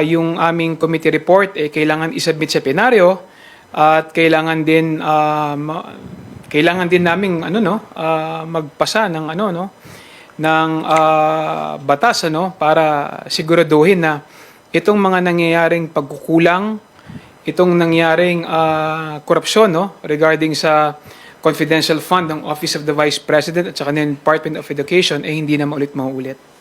yung aming committee report eh kailangan isubmit sa plenaryo at kailangan din ma- kailangan din naming ano no ah, magpasa ng ano no ng ah, batas ano para siguraduhin na itong mga nangyayaring pagkukulang itong nangyaring ah, korupsyon no regarding sa confidential fund ng Office of the Vice President at saka ng Department of Education ay hindi na maulit mauulit.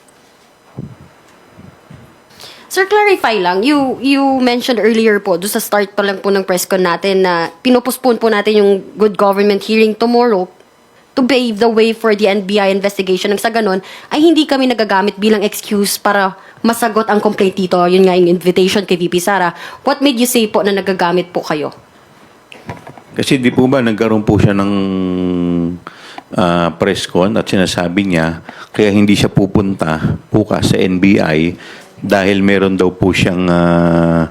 Sir, clarify lang. You you mentioned earlier po, doon sa start pa lang po ng press con natin na pinopostpone po natin yung good government hearing tomorrow to pave the way for the NBI investigation. Nang sa ganun, ay hindi kami nagagamit bilang excuse para masagot ang complaint dito. Yun nga yung invitation kay VP Sara. What made you say po na nagagamit po kayo? Kasi di po ba nagkaroon po siya ng ah, press con at sinasabi niya kaya hindi siya pupunta bukas sa NBI dahil meron daw po siyang ah,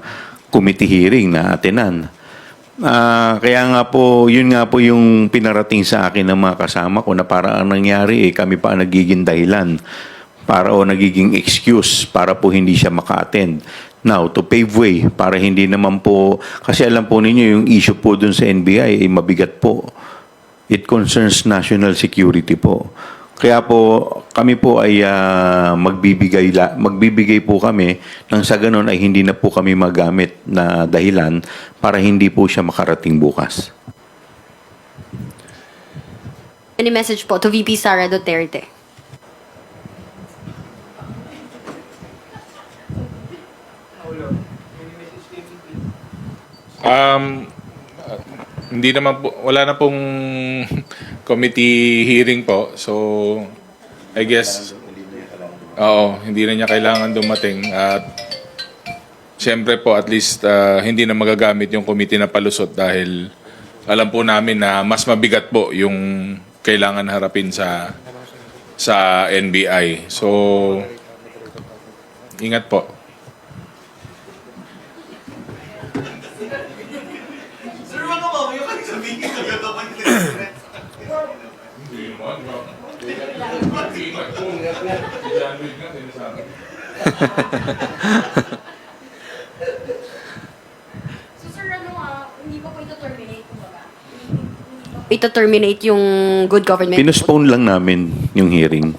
committee hearing na atenan. Ah, kaya nga po, yun nga po yung pinarating sa akin ng mga kasama ko na para ang nangyari eh, kami pa ang nagiging dahilan para o nagiging excuse para po hindi siya maka-attend. Now, to pave way, para hindi naman po, kasi alam po ninyo yung issue po dun sa NBI ay mabigat po. It concerns national security po. Kaya po, kami po ay ah, magbibigay, la, magbibigay po kami nang sa ganun ay hindi na po kami magamit na dahilan para hindi po siya makarating bukas. Any message po to VP Sara Duterte? Um, uh, hindi naman po, wala na pong committee hearing po. So, I guess, oo, hindi na niya kailangan dumating. At, siyempre po, at least, uh, hindi na magagamit yung committee na palusot dahil alam po namin na mas mabigat po yung kailangan harapin sa sa NBI. So, ingat po. So sir, ano ah, hindi pa po ito terminate kumbaga? Ito terminate yung good government? Pinuspone lang namin yung hearing.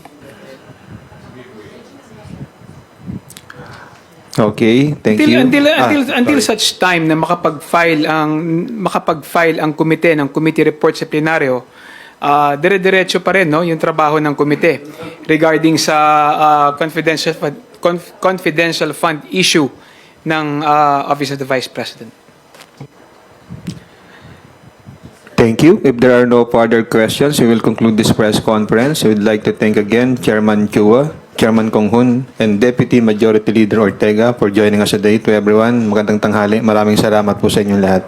Okay, thank until, you. Until, Ah, until, until sorry. such time na makapag-file ang makapag-file ang komite ng committee report sa plenaryo, ah dire-diretso pa rin no, yung trabaho ng komite regarding sa ah, confidential conf- confidential fund issue ng ah, Office of the Vice President. Thank you. If there are no further questions, we will conclude this press conference. We would like to thank again Chairman Chua, Chairman Kong Hun, and Deputy Majority Leader Ortega for joining us today. To everyone, magandang tanghali. Maraming salamat po sa inyong lahat.